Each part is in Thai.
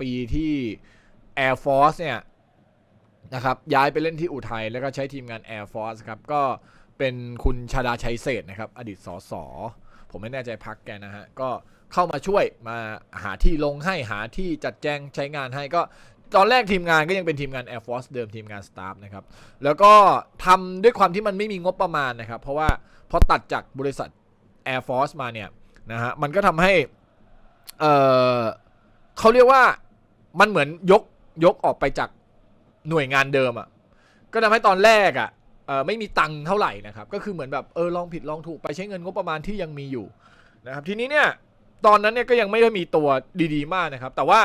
ปีที่ Air Force เนี่ยนะครับย้ายไปเล่นที่อุทัยแล้วก็ใช้ทีมงาน Air Force ครับก็เป็นคุณชาดาชัยเศษนะครับ อดีตสสผมไม่แน่ใจพักแกนะฮะ ก็เข้ามาช่วยมาหาที่ลงให้หาที่จัดแจงใช้งานให้ก็ตอนแรกทีมงานก็ยังเป็นทีมงาน Air Force เดิมทีมงานสตาฟนะครับ แล้วก็ทำด้วยความที่มันไม่มีงบประมาณนะครับ เพราะว่าพอตัดจากบริษัท Air Force มาเนี่ยนะฮะมันก็ทำให้เออเขาเรียกว่า มันเหมือนยกยกออกไปจากหน่วยงานเดิมอะ่ะก็ทำให้ตอนแรกอะ่ะเออไม่มีตังค์เท่าไหร่นะครับ ก็คือเหมือนแบบเออลองผิดลองถูกไปใช้เงินงบประมาณที่ยังมีอยู่นะครับทีนี้เนี่ยตอนนั้นเนี่ยก็ยังไม่ได้มีตัวดีๆ มากนะครับ แต่ว่า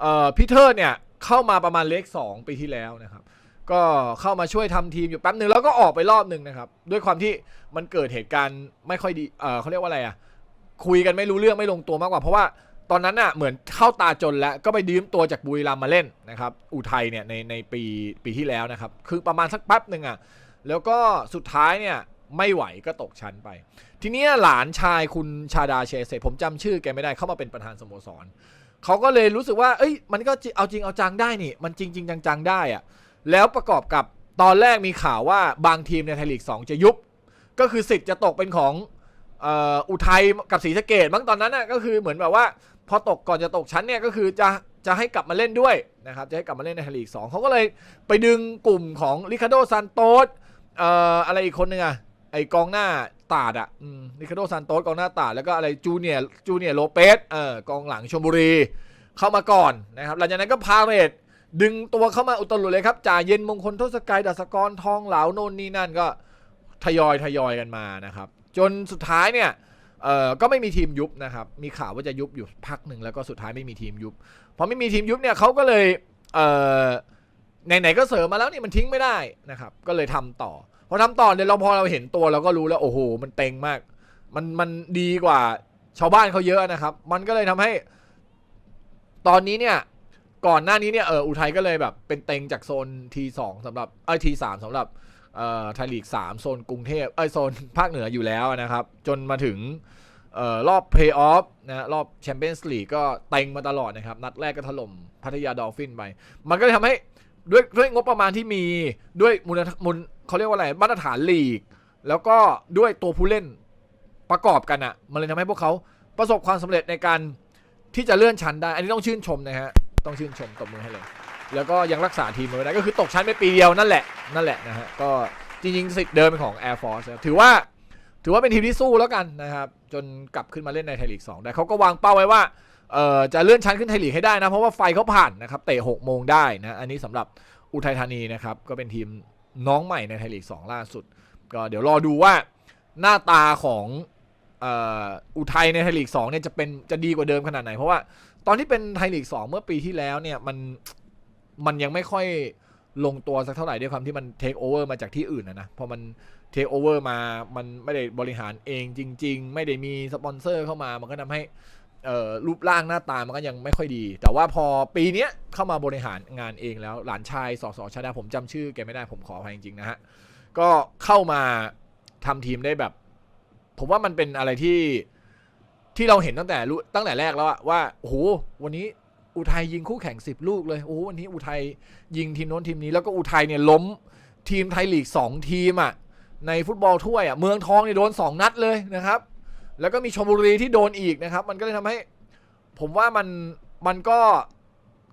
เออพี่เทิดเนี่ยเข้ามาประมาณเลข2ปีที่แล้วนะครับ ก็เข้ามาช่วยทำทีมอยู่แป๊บหนึ่งแล้วก็ออกไปรอบหนึ่งนะครับ ด้วยความที่มันเกิดเหตุการณ์ไม่ค่อยดีเออเขาเรียกว่าอะไรอะคุยกันไม่รู้เรื่องไม่ลงตัวมากกว่าเพราะว่า ตอนนั้นอะเหมือนเข้าตาจนแล้วก็ไปยืมตัวจากบุรีรัมมาเล่นนะครับ อุทัยเนี่ยในในปีปีที่แล้วนะครับ คือประมาณสักแป๊บหนึ่งอะแล้วก็สุดท้ายเนี่ยไม่ไหวก็ตกชั้นไป ทีนี้หลานชายคุณชาดาเชเซผมจำชื่อแกไม่ได้เข้ามาเป็นประธานสโมสรเขาก็เลยรู้สึกว่า เอ้ย มันก็เอาจริงเอาจังได้นี่ มันจริงจริงจังๆได้อะแล้วประกอบกับตอนแรกมีข่าวว่าบางทีมในไทยลีก 2 จะยุบ ก็คือสิทธิ์จะตกเป็นของอ,อ,อุทัยกับศรีสะเกดมั้งตอนนั้นน่ะก็คือเหมือนแบบว่า พอตกก่อนจะตกชั้นเนี่ยก็คือจะจะให้กลับมาเล่นด้วยนะครับจะให้กลับมาเล่นในไทยลีก2เขาก็เลยไปดึงกลุ่มของริคาโดซานโตสเอ่ออะไรอีกคนนึงอะไอกองหน้าตาดอะริคาโดซานโตสกองหน้าตาดแล้วก็อะไรจูเนียจูเนียโลเปสเออกองหลังชลบุรี เข้ามาก่อนนะครับหลังจากนั้นก็พาเรตดึงตัวเข้ามาอุตลุดเลยครับจ่าเย็นมงคลทศกัยดัสกรทองเหลาโนนนี่นั่นก็ทยอยทยอยกันมานะครับ จนสุดท้ายเนี่ย เอ่อก็ไม่มีทีมยุบนะครับ มีข่าวว่าจะยุบอยู่พักหนึ่งแล้วก็สุดท้ายไม่มีทีมยุบพอไม่มีทีมยุบเนี่ยเขาก็เลยเอ่อไหนๆก็เสริมมาแล้วนี่มันทิ้งไม่ได้นะครับ ก็เลยทำต่อพอทำต่อเนี่ยเราพอเราเห็นตัวเราก็รู้แล้วโอ้โหมันเต็งมาก มันมันดีกว่าชาวบ้านเขาเยอะนะครับ มันก็เลยทำให้ ตอนนี้เนี่ย ก่อนหน้านี้เนี่ยเอออุทัยก็เลยแบบเป็นเต็งจากโซน T2 สองสำหรับเอ้ย T3 สำหรับเอ่อไทยลีก3โซนกรุงเทพเอ้โซนภาคเหนืออยู่แล้วนะครับ จนมาถึงเอ่อรอบเพย์ออฟนะรอบแชมเปี้ยนส์ลีกก็เต็งมาตลอดนะครับ นัดแรกก็ถล่มพัทยาดอลฟินไป มันก็เลยทำให้ด้วยด้วยงบประมาณที่มีด้วยมูลมูลเขาเรียกว่าอะไรมาตรฐานลีก แล้วก็ด้วยตัวผู้เล่นประกอบกันอะ่ะ มันเลยทำให้พวกเขาประสบความสำเร็จในการที่จะเลื่อนชั้นได้ อันนี้ต้องชื่นชมนะฮะ ต้องชื่นชมตบมือให้เลย แล้วก็ยังรักษาทีมไว้ได้ก็คือตกชั้นไปปีเดียวนั่นแหละนั่นแหละนะฮะก็จริงๆสิทธิ์เดิมเป็นของ Air Force นะถือว่าถือว่าเป็นทีมที่สู้แล้วกันนะครับ จนกลับขึ้นมาเล่นในไทยลีก2ได้เขาก็วางเป้าไว้ว่าเอ่อจะเลื่อนชั้นขึ้นไทยลีกให้ได้นะ เพราะว่าไฟเขาผ่านนะครับเตะ6โมงได้นะอันนี้สำหรับอุทัยธานีนะครับก็เป็นทีมน้องใหม่ในไทยลีก2ล่าสุด ก็เดี๋ยวรอดูว่าหน้าตาของอุทัยในไทยลีก2เนี่ยจะเป็นจะดีกว่าเดิมขนาดไหน เพราะว่า ตอนที่เป็นไทยลีก2เมื่อปีที่แล้วเนี่ยมันมันยังไม่ค่อยลงตัวสักเท่าไหร่ด้วยความที่มันเทคโอเวอร์มาจากที่อื่นนะนะพอมันเทคโอเวอร์มามันไม่ได้บริหารเองจริง ๆ ไม่ได้มีสปอนเซอร์เข้ามามันก็ทำให้รูปร่างหน้าตามันก็ยังไม่ค่อยดี แต่ว่าพอปีนี้เข้ามาบริหารงานเองแล้วหลานชายสสชาดาผมจำชื่อแกไม่ได้ผมขออภัยจริงๆนะฮะก็เข้ามาทำทีมได้แบบ ผมว่ามันเป็นอะไรที่ ที่เราเห็นตั้งแต่รู้ตั้งแต่แรกแล้วอะว่าโอ้โหวันนี้อุทัยยิงคู่แข่ง10ลูกเลยโอ้โหวันนี้อุทัยยิงทีมโน้นทีมนี้แล้วก็อุทัยเนี่ยล้มทีมไทยลีก2ทีมอะในฟุตบอลถ้วยอะเมืองทองเนี่ยโดน2นัดเลยนะครับ แล้วก็มีชมบุรีที่โดนอีกนะครับ มันก็เลยทำให้ ผมว่ามันมันก็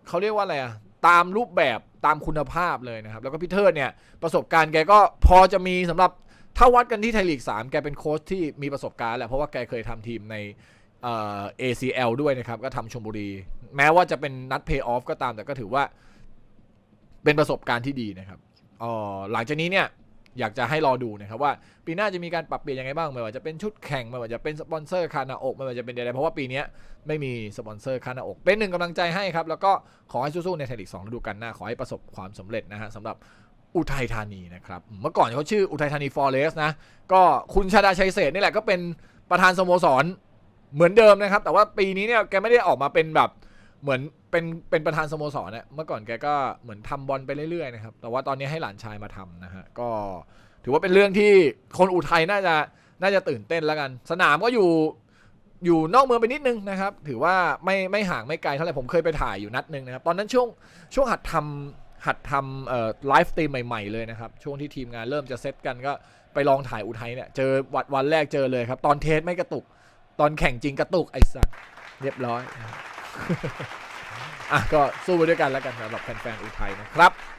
เขาเรียกว่าอะไรอะตามรูปแบบตามคุณภาพเลยนะครับ แล้วก็พี่เทิดเนี่ยประสบการณ์แกก็พอจะมีสำหรับ ถ้าวัดกันที่ไทยลีก3 แกเป็นโค้ชที่มีประสบการณ์แหละ เพราะว่าแกเคยทำทีมในเอ่อ ACL ด้วยนะครับ ก็ทำชมบุรี แม้ว่าจะเป็นนัดเพย์ออฟก็ตามแต่ก็ถือว่าเป็นประสบการณ์ที่ดีนะครับอ๋อหลังจากนี้เนี่ยอยากจะให้รอดูนะครับว่าปีหน้าจะมีการปรับเปลี่ยนยังไงบ้างไม่ว่าจะเป็นชุดแข่งไม่ว่าจะเป็นสปอนเซอร์คานาอกไม่ว่าจะเป็นใดๆเพราะว่าปีนี้ไม่มีสปอนเซอร์คานาอกเป็นหนึ่งกำลังใจให้ครับแล้วก็ขอให้สู้ๆในไทยลีก2ฤดูกาลหน้าขอให้ประสบความสำเร็จนะฮะสำหรับ อุทัยธานีนะครับ เมื่อก่อนเขาชื่ออุทัยธานีฟอเรสนะ ก็คุณชาดาชัยเศษนี่แหละก็เป็นประธานสโมสรเหมือนเดิมนะครับ แต่ว่าปีนี้เนี่ยแกไม่ได้ออกมาเป็นแบบเหมือนเป็นเป็นประธานสโมสรเนะเมื่อก่อนแกก็เหมือนทำบอลไปเรื่อยๆนะครับ แต่ว่าตอนนี้ให้หลานชายมาทำนะฮะ ก็ถือว่าเป็นเรื่องที่คนอุทัยน่าจะน่าจะตื่นเต้นแล้วกัน สนามก็อยู่อยู่นอกเมืองไปนิดนึงนะครับ ถือว่าไม่ไม่ห่างไม่ไกลเท่าไหร่ผมเคยไปถ่ายอยู่นัดหนึ่งนะครับ ตอนนั้นช่วงช่วงหัดทำ หัดทำเอ่อไลฟ์สตรีมใหม่ๆเลยนะครับ ช่วงที่ทีมงานเริ่มจะเซตกันก็ไปลองถ่ายอุทัยเนี่ย เจอวันวันแรกเจอเลยครับ ตอนเทสไม่กระตุก ตอนแข่งจริงกระตุกไอ้สัสเรียบร้อย อะก็สู้ไปด้วยกันแล้วกันสำหรับแฟนๆอุทัยนะครับ